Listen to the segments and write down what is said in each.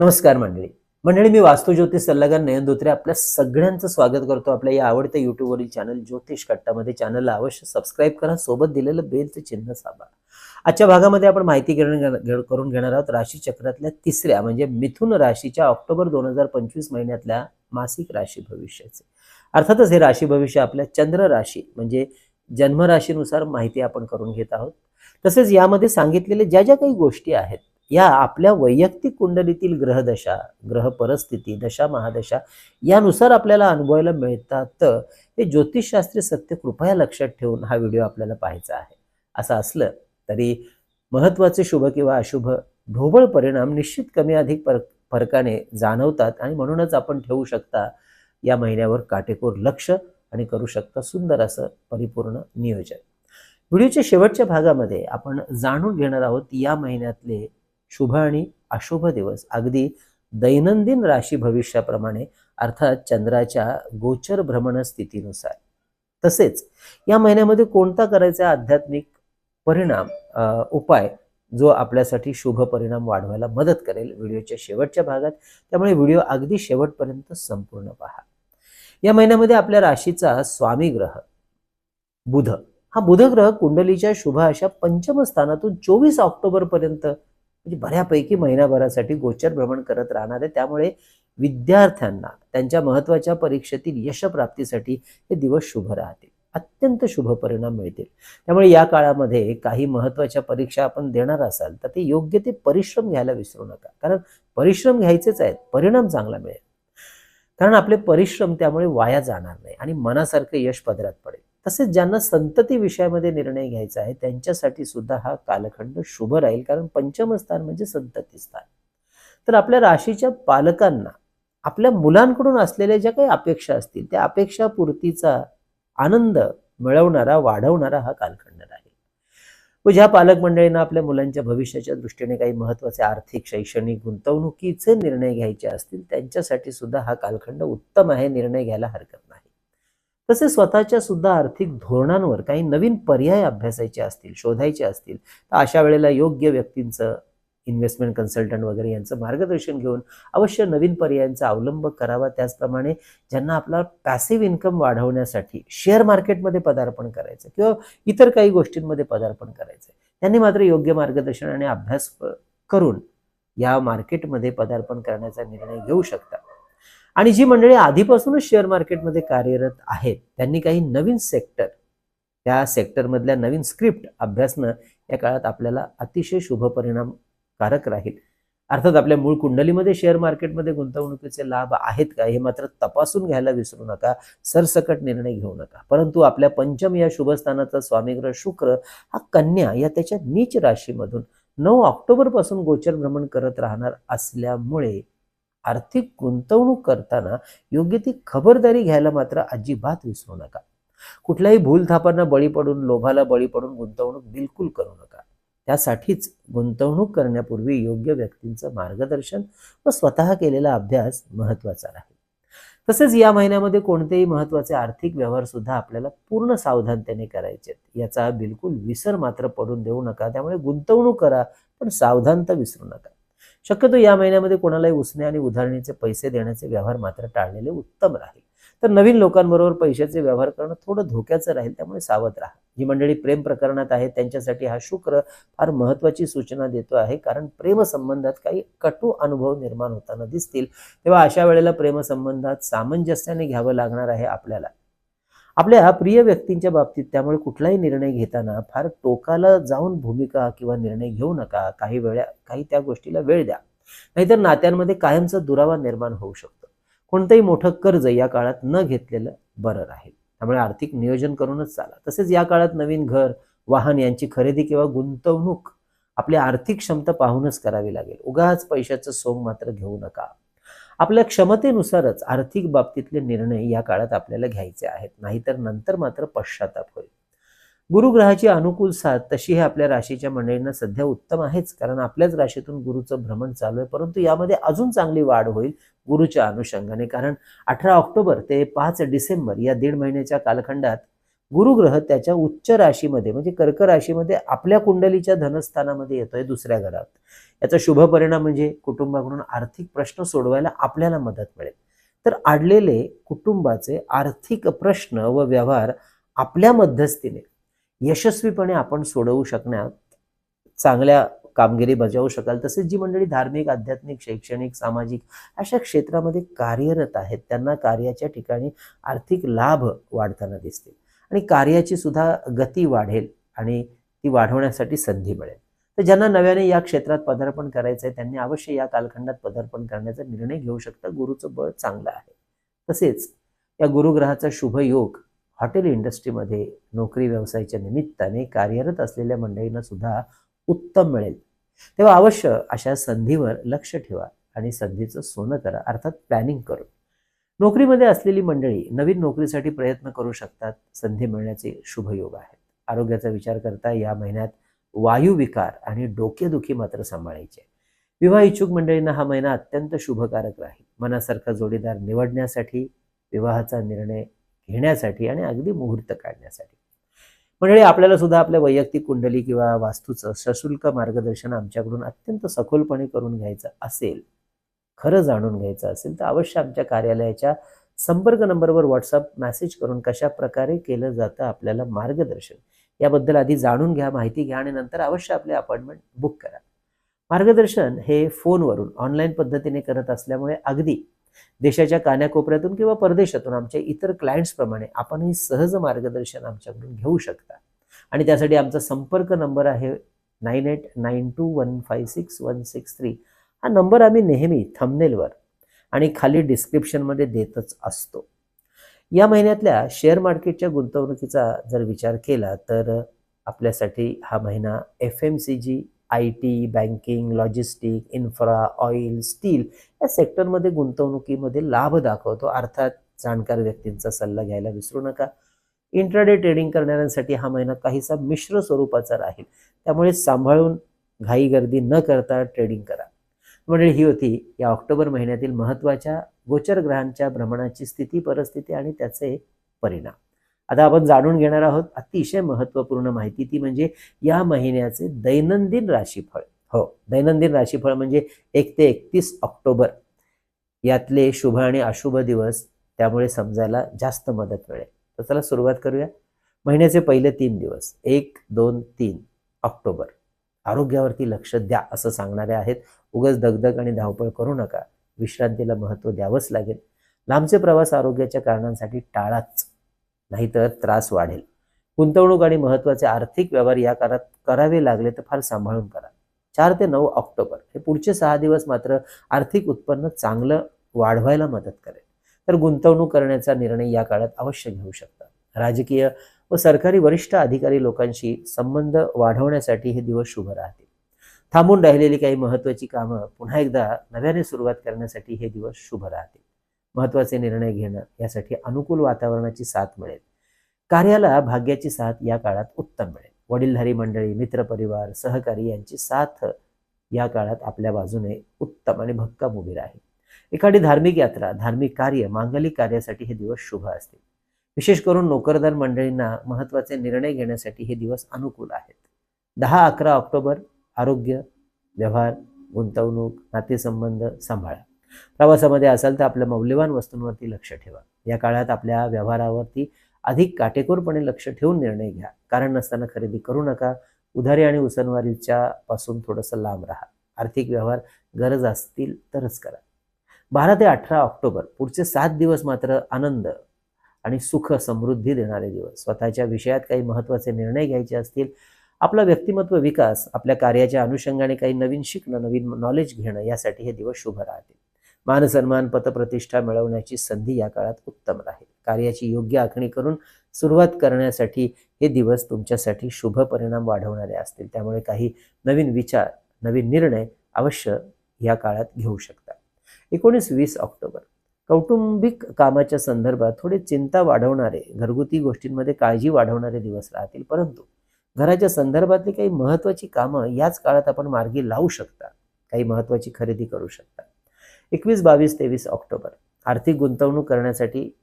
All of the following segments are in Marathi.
नमस्कार मंडळी. मंडळी मी वास्तुज्योतिष सल्लागार नयन धोत्रे आपल्या सगळ्यांचं स्वागत करतो आपल्या या आवडत्या युट्यूबवरील चॅनल ज्योतिष कट्टामध्ये. चॅनलला अवश्य सबस्क्राईब करा. सोबत दिलेलं बेलचं चिन्ह साबा. आजच्या भागामध्ये आपण माहिती घेणं- करून घेणार आहोत राशी चक्रातल्या तिसऱ्या म्हणजे मिथुन राशीच्या ऑक्टोबर दोन हजार पंचवीस महिन्यातल्या मासिक राशी भविष्याचे. अर्थातच हे राशी भविष्य आपल्या चंद्र राशी म्हणजे जन्मराशीनुसार माहिती आपण करून घेत आहोत. तसेच यामध्ये सांगितलेले ज्या ज्या काही गोष्टी आहेत या आपल्या वैयक्तिक कुंडलीतील ग्रहदशा ग्रह परिस्थिती दशा महादशा यानुसार आपल्याला अनुभवायला मिळतात. हे ज्योतिषशास्त्रीय सत्य कृपया लक्षात ठेवून हा व्हिडिओ आपल्याला पाहायचा आहे. असं असलं तरी महत्त्वाचे शुभ किंवा अशुभ ढोबळ परिणाम निश्चित कमी अधिक पर फरकाने जाणवतात आणि म्हणूनच आपण ठेवू शकता या महिन्यावर काटेकोर लक्ष आणि करू शकता सुंदर असं परिपूर्ण नियोजन. व्हिडिओच्या शेवटच्या भागामध्ये आपण जाणून घेणार आहोत या महिन्यातले शुभ आणि अशुभ दिवस. अगदी दैनंदिन राशी भविष्याप्रमाणे अर्थात चंद्राच्या गोचर भ्रमण स्थितीनुसार. तसेच या महिन्यामध्ये कोणता करायचा आध्यात्मिक परिणाम उपाय जो आपल्यासाठी शुभ परिणाम वाढवायला मदत करेल व्हिडिओच्या शेवटच्या भागात. त्यामुळे व्हिडिओ अगदी शेवटपर्यंत संपूर्ण पहा. या महिन्यामध्ये आपल्या राशीचा स्वामी ग्रह बुध. हा बुध ग्रह कुंडलीच्या शुभ अशा पंचम स्थानातून चोवीस ऑक्टोबर पर्यंत म्हणजे बऱ्यापैकी महिनाभरासाठी गोचर भ्रमण करत राहणार आहे. त्यामुळे विद्यार्थ्यांना त्यांच्या महत्त्वाच्या परीक्षेतील यशप्राप्तीसाठी हे दिवस शुभ राहतील. अत्यंत शुभ परिणाम मिळतील. त्यामुळे या काळामध्ये काही महत्त्वाच्या परीक्षा आपण देणार असाल तर ते योग्य ते परिश्रम घ्यायला विसरू नका. कारण परिश्रम घ्यायचेच आहेत परिणाम चांगला मिळेल. कारण आपले परिश्रम त्यामुळे वाया जाणार नाही आणि मनासारखं यश पदरात पडेल. तसेच ज्यांना संतती विषयामध्ये निर्णय घ्यायचा आहे त्यांच्यासाठी सुद्धा हा कालखंड शुभ राहील. कारण पंचम स्थान म्हणजे संतती स्थान. तर आपल्या राशीच्या पालकांना आपल्या मुलांकडून असलेल्या ज्या काही अपेक्षा असतील त्या अपेक्षापूर्तीचा आनंद मिळवणारा वाढवणारा हा कालखंड राहील. व ज्या पालक मंडळींना आपल्या मुलांच्या भविष्याच्या दृष्टीने काही महत्त्वाचे आर्थिक शैक्षणिक गुंतवणुकीचे निर्णय घ्यायचे असतील त्यांच्यासाठी सुद्धा हा कालखंड उत्तम आहे निर्णय घ्यायला हरकत नाही. तसेच स्वतःच्या सुद्धा आर्थिक धोरणांवर काही नवीन पर्याय अभ्यासायचे असतील शोधायचे असतील तर अशा वेळेला योग्य व्यक्तींचं इन्व्हेस्टमेंट कन्सल्टंट वगैरे यांचं मार्गदर्शन घेऊन अवश्य नवीन पर्यायांचा अवलंब करावा. त्याचप्रमाणे ज्यांना आपला पॅसिव्ह इन्कम वाढवण्यासाठी शेअर मार्केटमध्ये पदार्पण करायचं किंवा इतर काही गोष्टींमध्ये पदार्पण करायचं त्यांनी मात्र योग्य मार्गदर्शन आणि अभ्यास करून या मार्केटमध्ये पदार्पण करण्याचा निर्णय घेऊ शकता. आणि जी मंडळी आधीपासूनच शेअर मार्केटमध्ये कार्यरत आहेत त्यांनी काही नवीन सेक्टर त्या सेक्टरमधल्या नवीन स्क्रिप्ट अभ्यासणं या काळात आपल्याला अतिशय शुभ परिणामकारक राहील. अर्थात आपल्या मूळ कुंडलीमध्ये शेअर मार्केटमध्ये गुंतवणुकीचे लाभ आहेत का हे मात्र तपासून घ्यायला विसरू नका सरसकट निर्णय घेऊ नका. परंतु आपल्या पंचम या शुभस्थानाचा स्वामीग्रह शुक्र हा कन्या या त्याच्या नीच राशीमधून नऊ ऑक्टोबरपासून गोचर भ्रमण करत राहणार असल्यामुळे आर्थिक गुंतवणूक करताना योग्य ती खबरदारी घ्यायला मात्र अजिबात विसरू नका. कुठल्याही भूलथापांना बळी पडून लोभाला बळी पडून गुंतवणूक बिलकुल करू नका. त्यासाठीच गुंतवणूक करण्यापूर्वी योग्य व्यक्तींचं मार्गदर्शन व स्वतः केलेला अभ्यास महत्त्वाचा राहील. तसेच या महिन्यामध्ये कोणतेही महत्त्वाचे आर्थिक व्यवहार सुद्धा आपल्याला पूर्ण सावधानतेने करायचे याचा बिलकुल विसर मात्र पडून देऊ नका. त्यामुळे गुंतवणूक करा पण सावधानता विसरू नका. शक्यतो या महिन्यामध्ये कोणालाही उसने आणि उधारणीचे पैसे देण्याचे व्यवहार मात्र टाळलेले उत्तम राहील. तर नवीन लोकांबरोबर पैशाचे व्यवहार करणं थोडं धोक्याचं राहील त्यामुळे सावध राहा. जी मंडळी प्रेम प्रकरणात आहे त्यांच्यासाठी हा शुक्र फार महत्वाची सूचना देतो आहे कारण प्रेमसंबंधात काही कटू अनुभव निर्माण होताना दिसतील. तेव्हा अशा वेळेला प्रेमसंबंधात सामंजस्याने घ्यावं लागणार आहे आपल्याला. आपल्या प्रिय व्यक्तींच्या बाबतीत त्यामुळे कुठलाही निर्णय घेताना फार टोकाला जाऊन भूमिका किंवा निर्णय घेऊ नका. काही वेळा काही त्या गोष्टीला वेळ द्या. नाहीतर नात्यांमध्ये कायमचा दुरावा निर्माण होऊ शकतो. कोणतंही मोठं कर्ज या काळात न घेतलेलं बरं राहील. त्यामुळे आर्थिक नियोजन करूनच चाला. तसेच या काळात नवीन घर वाहन यांची खरेदी किंवा गुंतवणूक आपली आर्थिक क्षमता पाहूनच करावी लागेल. उगाच पैशाचं सोंग मात्र घेऊ नका. आपल्या क्षमतेनुसारच आर्थिक बाबतीतले निर्णय या काळात आपल्याला घ्यायचे आहेत. नाहीतर नंतर मात्र पश्चाताप होईल. गुरुग्रहाची अनुकूल साथ तशी हे आपल्या राशीच्या मंडळींना सध्या उत्तम आहेच. कारण आपल्याच राशीतून गुरुचं भ्रमण चालू आहे. परंतु यामध्ये अजून चांगली वाढ होईल गुरुच्या अनुषंगाने. कारण अठरा ऑक्टोबर ते पाच डिसेंबर या दीड महिन्याच्या कालखंडात गुरुग्रह त्याच्या उच्च राशीमध्ये म्हणजे कर्क राशीमध्ये आपल्या कुंडलीच्या धनस्थानामध्ये येतोय दुसऱ्या घरात. याचा शुभ परिणाम म्हणजे कुटुंबाकडून आर्थिक प्रश्न सोडवायला आपल्याला मदत मिळेल. तर आडलेले कुटुंबाचे आर्थिक प्रश्न व व्यवहार आपल्या मध्यस्थीने यशस्वीपणे आपण सोडवू शकण्यात चांगल्या कामगिरी बजावू शकाल. तसेच जी मंडळी धार्मिक आध्यात्मिक शैक्षणिक सामाजिक अशा क्षेत्रामध्ये कार्यरत आहेत त्यांना कार्याच्या ठिकाणी आर्थिक लाभ वाढताना दिसतील. आणि कार्याची सुद्धा गती वाढेल आणि ती वाढवण्यासाठी संधी मिळेल. तर ज्यांना नव्याने या क्षेत्रात पदार्पण करायचं आहे त्यांनी अवश्य या कालखंडात पदार्पण करण्याचा निर्णय घेऊ शकता. गुरुचं बळ चांगलं आहे. तसेच या गुरुग्रहाचा शुभ योग हॉटेल इंडस्ट्रीमध्ये नोकरी व्यवसायाच्या निमित्ताने कार्यरत असलेल्या मंडळींना सुद्धा उत्तम मिळेल. तेव्हा अवश्य अशा संधीवर लक्ष ठेवा आणि संधीचं सोनं करा. अर्थात प्लॅनिंग करू नोकरीमध्ये असलेली मंडळी नवीन नोकरीसाठी प्रयत्न करू शकतात. संधी मिळण्याचे शुभ योग आहेत. आरोग्याचा विचार करता या महिन्यात वायुविकार आणि डोकेदुखी मात्र सांभाळायचे. विवाह इच्छुक मंडळींना हा महिना अत्यंत शुभकारक राहील. मनासारखा जोडीदार निवडण्यासाठी विवाहाचा निर्णय घेण्यासाठी आणि अगदी मुहूर्त काढण्यासाठी. मंडळी आपल्याला सुद्धा आपल्या वैयक्तिक कुंडली किंवा वास्तूचं सशुल्क मार्गदर्शन आमच्याकडून अत्यंत सखोलपणे करून घ्यायचं असेल खरं जाणून घ्यायचं असेल तर अवश्य आमच्या कार्यालयाच्या संपर्क नंबरवर व्हॉट्सअप मेसेज करून कशा प्रकारे केलं जातं आपल्याला मार्गदर्शन. याबद्दल आधी जाणून घ्या माहिती घ्या आणि नंतर अवश्य आपले अपॉइंटमेंट बुक करा. मार्गदर्शन हे फोनवरून ऑनलाईन पद्धतीने करत असल्यामुळे अगदी देशाच्या कान्याकोपऱ्यातून किंवा परदेशातून आमच्या इतर क्लायंट्सप्रमाणे आपणही सहज मार्गदर्शन आमच्याकडून घेऊ शकता. आणि त्यासाठी आमचा संपर्क नंबर आहे nine eight nine two one five six one six three. हा नंबर आम्ही नेहमी थंबनेलवर आणि खाली डिस्क्रिप्शनमध्ये देतच असतो. या महिन्यातल्या शेअर मार्केटच्या गुंतवणुकीचा जर विचार केला तर आपल्यासाठी हा महिना F M C G I T banking logistic infra oil steel या सेक्टरमध्ये गुंतवणुकीमध्ये लाभ दाखवतो. अर्थात जाणकार व्यक्तींचा सल्ला घ्यायला विसरू नका. इंट्राडे ट्रेडिंग करणाऱ्यांसाठी हा महिना काहीसा मिश्र स्वरूपाचा राहील. त्यामुळे सांभाळून घाई गर्दी न करता ट्रेडिंग करा. म्हणजे ही होती. या ऑक्टोबर महिन्यातील महत्त्वाच्या गोचर ग्रहांच्या भ्रमणाची स्थिती परिस्थिती आणि त्याचे परिणाम. आता आपण जाणून घेणार आहोत अतिशय महत्त्वपूर्ण माहिती ती म्हणजे या महिन्याचे दैनंदिन राशीफळ. हो दैनंदिन राशीफळ म्हणजे एक ते एकतीस ऑक्टोबर. यातले शुभ आणि अशुभ दिवस त्यामुळे समजायला जास्त मदत मिळेल. तर चला सुरुवात करूया. महिन्याचे पहिले तीन दिवस. एक दोन तीन ऑक्टोबर. आरोग्यावरती लक्ष द्या असं सांगणारे आहेत. उगाच दगदग आणि धावपळ करू नका. विश्रांतीला महत्त्व द्यावंच लागेल. लांबचे प्रवास आरोग्याच्या कारणांसाठी टाळाच नाहीतर त्रास वाढेल. गुंतवणूक आणि महत्त्वाचे आर्थिक व्यवहार या काळात करावे लागले तर फार सांभाळून करा. चार ते नऊ ऑक्टोबर हे पुढचे सहा दिवस मात्र आर्थिक उत्पन्न चांगलं वाढवायला मदत करेल. तर गुंतवणूक करण्याचा निर्णय या काळात अवश्य घेऊ शकता. राजकीय व सरकारी वरिष्ठ अधिकारी लोकांशी संबंध वाढवण्यासाठी हे दिवस शुभ राहतील. थांबून राहिलेली काही महत्त्वाची कामं पुन्हा एकदा नव्याने सुरुवात करण्यासाठी हे दिवस शुभ राहतील. महत्त्वाचे निर्णय घेणं यासाठी अनुकूल वातावरणाची साथ मिळेल. कार्याला भाग्याची साथ या काळात उत्तम मिळेल. वडीलधारी मंडळी मित्रपरिवार सहकारी यांची साथ या काळात आपल्या बाजूने उत्तम आणि भक्कम उभी राहील. एखादी धार्मिक यात्रा धार्मिक कार्य मांगलिक कार्यासाठी हे दिवस शुभ असतील. विशेष करून नोकरदार मंडळींना महत्त्वाचे निर्णय घेण्यासाठी हे दिवस अनुकूल आहेत. दहा अकरा ऑक्टोबर आरोग्य व्यवहार गुंतवणूक नातेसंबंध सांभाळा. प्रवासामध्ये असाल तर आपल्या मौल्यवान वस्तूंवरती लक्ष ठेवा. या काळात आपल्या व्यवहारावरती अधिक काटेकोरपणे लक्ष ठेवून निर्णय घ्या. कारण नसताना खरेदी करू नका. उधारी आणि उसनवारीच्या पासून थोडंसं लांब राहा. आर्थिक व्यवहार गरज असतील तरच करा. बारा ते अठरा ऑक्टोबर पुढचे सात दिवस मात्र आनंद आणि सुख समृद्धी देणारे दिवस. स्वतःच्या विषयात काही महत्त्वाचे निर्णय घ्यायचे असतील आपला व्यक्तिमत्व विकास आपल्या कार्याच्या अनुषंगाने काही नवीन शिकणं नवीन नॉलेज घेणं यासाठी हे दिवस शुभ राहतील. मानसन्मान पतप्रतिष्ठा मिळवण्याची संधी या काळात उत्तम राहील. कार्याची योग्य आखणी करून सुरुवात करण्यासाठी हे दिवस तुमच्यासाठी शुभ परिणाम वाढवणारे असतील. त्यामुळे काही नवीन विचार नवीन निर्णय अवश्य या काळात घेऊ शकता. एकोणीस वीस ऑक्टोबर. कौटुंबिक कामाच्या संदर्भात थोडे चिंता वाढवणारे घरगुती गोष्टींमध्ये काळजी वाढवणारे दिवस राहतील. परंतु घराच्या संदर्भातली काही महत्त्वाची कामं याच काळात आपण मार्गी लावू शकता. काही महत्त्वाची खरेदी करू शकता. एकवीस बावीस तेवीस ऑक्टोबर. आर्थिक गुंतवणूक करण्यासाठी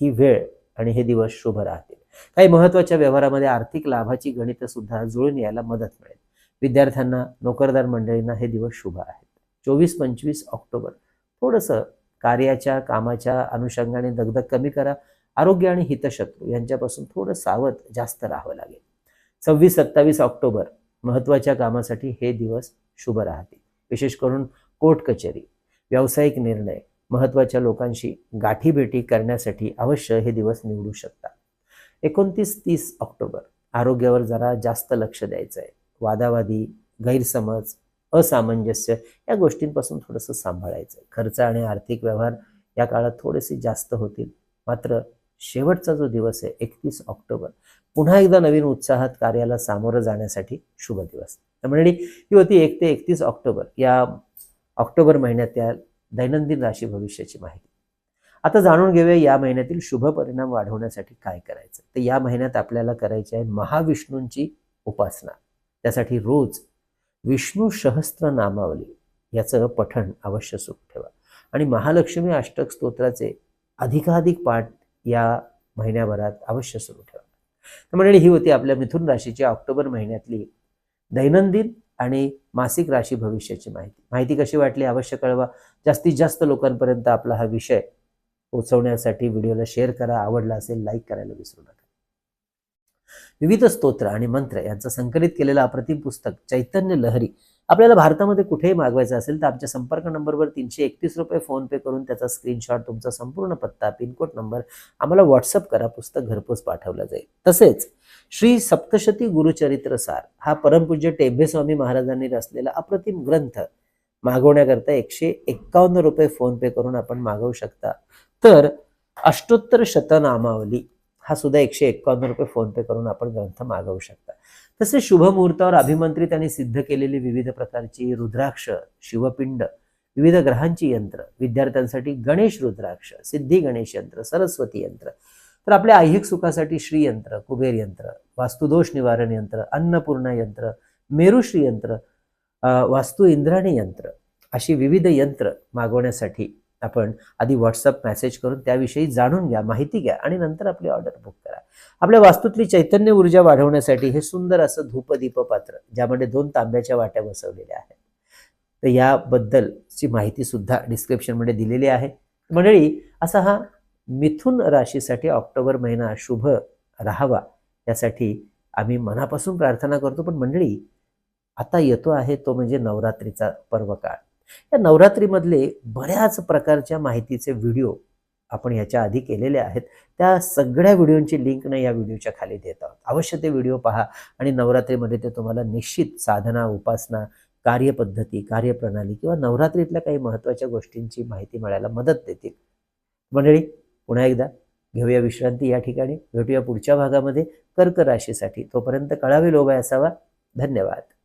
ही वेळ आणि हे दिवस शुभ राहतील. काही महत्त्वाच्या व्यवहारामध्ये आर्थिक लाभाची गणितंसुद्धा जुळून यायला मदत मिळेल. विद्यार्थ्यांना नोकरदार मंडळींना हे दिवस शुभ आहेत. चोवीस पंचवीस ऑक्टोबर. थोडंसं कार्याच्या कामाच्या अनुषंगाने दगदग कमी करा. आरोग्य आणि हितशत्रू यांच्यापासून थोडं सावध जास्त राहावं लागेल. सव्वीस सत्तावीस ऑक्टोबर महत्त्वाच्या कामासाठी हे दिवस शुभ राहतील. विशेष करून कोर्ट कचेरी व्यावसायिक निर्णय महत्त्वाच्या लोकांशी गाठीभेटी करण्यासाठी अवश्य हे दिवस निवडू शकता. एकोणतीस तीस ऑक्टोबर आरोग्यावर जरा जास्त लक्ष द्यायचं आहे वादावादी गैरसमज असामंजस्य या गोष्टींपासून थोडंसं सांभाळायचं. खर्च आणि आर्थिक व्यवहार या काळात थोडेसे जास्त होतील. मात्र शेवटचा जो दिवस आहे एकतीस ऑक्टोबर पुन्हा एकदा नवीन उत्साहात कार्याला सामोरं जाण्यासाठी शुभ दिवस. तर मंडळी ही होती एक ते एकतीस ऑक्टोबर. या ऑक्टोबर महिन्यात या दैनंदिन राशी भविष्याची माहिती. आता जाणून घेऊया या महिन्यातील शुभ परिणाम वाढवण्यासाठी काय करायचं? तर या महिन्यात आपल्याला करायची आहे महाविष्णूंची उपासना. त्यासाठी रोज विष्णू सहस्त्र नामावली याचं पठण अवश्य सुरू ठेवा. आणि महालक्ष्मी अष्टक स्तोत्राचे अधिकाधिक पाठ या महिन्याभरात अवश्य सुरू ठेवा. तर मंडळी ही होती आपल्या मिथुन राशीची ऑक्टोबर महिन्यातली दैनंदिन आणि मासिक राशी भविष्याची माहिती. माहिती कशी वाटली अवश्य कळवा. जास्तीत जास्त लोकांपर्यंत आपला हा विषय पोहोचवण्यासाठी व्हिडिओला शेअर करा. आवडला असेल लाईक करायला विसरू नका. विविध स्तोत्र आणि मंत्र यांचं संकलित केलेलं अप्रतिम पुस्तक चैतन्य लहरी आपल्याला भारतामध्ये कुठेही मागवायचं असेल तर आमच्या संपर्क नंबरवर तीनशे एकतीस रुपये फोन पे करून त्याचा स्क्रीनशॉट तुमचा संपूर्ण पत्ता पिनकोड नंबर आम्हाला व्हॉट्सअप करा पुस्तक घरपोच पाठवलं जाईल. तसेच श्री सप्तशती गुरुचरित्र सार हा परमपूज्य टेंभेस्वामी महाराजांनी रचलेला अप्रतिम ग्रंथ मागवण्याकरता एकशे एक्कावन्न रुपये फोन पे करून आपण मागवू शकता. तर अष्टोत्तर शतनामावली हा सुद्धा एकशे एक्कावन्न रुपये फोनपे करून आपण ग्रंथ मागवू शकता. तसेच शुभ मुहूर्तावर अभिमंत्रित आणि सिद्ध केलेली विविध प्रकारची रुद्राक्ष शिवपिंड विविध ग्रहांची यंत्र विद्यार्थ्यांसाठी गणेश रुद्राक्ष सिद्धी गणेश यंत्र सरस्वती यंत्र तर आपल्या ऐहिक सुखासाठी श्रीयंत्र कुबेर यंत्र वास्तुदोष निवारण यंत्र अन्नपूर्णा यंत्र मेरुश्री यंत्र वास्तू इंद्राणी यंत्र अशी विविध यंत्र मागवण्यासाठी आपण आधी व्हॉट्सअप मेसेज करून त्याविषयी जाणून घ्या माहिती घ्या आणि नंतर आपली ऑर्डर बुक करा. आपल्या वास्तूतली चैतन्य ऊर्जा वाढवण्यासाठी हे सुंदर असं धूपदीप पात्र ज्यामध्ये दोन तांब्याच्या वाट्या बसवलेल्या आहेत. तर याबद्दलची माहिती सुद्धा डिस्क्रिप्शनमध्ये दिलेली आहे. मंडळी असा हा मिथुन राशीसाठी ऑक्टोबर महिना शुभ राहावा यासाठी आम्ही मनापासून प्रार्थना करतो. पण मंडळी आता येतो आहे तो म्हणजे नवरात्रीचा पर्व काळ या नवरात्रीमधले बऱ्याच प्रकारच्या माहितीचे व्हिडिओ आपण याच्या आधी केलेले आहेत. त्या सगळ्या व्हिडिओंची लिंक ना या व्हिडिओच्या खाली देत आहोत. अवश्य ते व्हिडिओ पहा आणि नवरात्रीमध्ये ते तुम्हाला निश्चित साधना उपासना कार्यपद्धती कार्यप्रणाली किंवा नवरात्रीतल्या काही महत्त्वाच्या गोष्टींची माहिती मिळायला मदत देतील. मंडळी पुन्हा एकदा घेऊया विश्रांती या ठिकाणी. भेटूया पुढच्या भागामध्ये. कर्क राशीसाठी तोपर्यंत कळावे लोभाय असावा. धन्यवाद.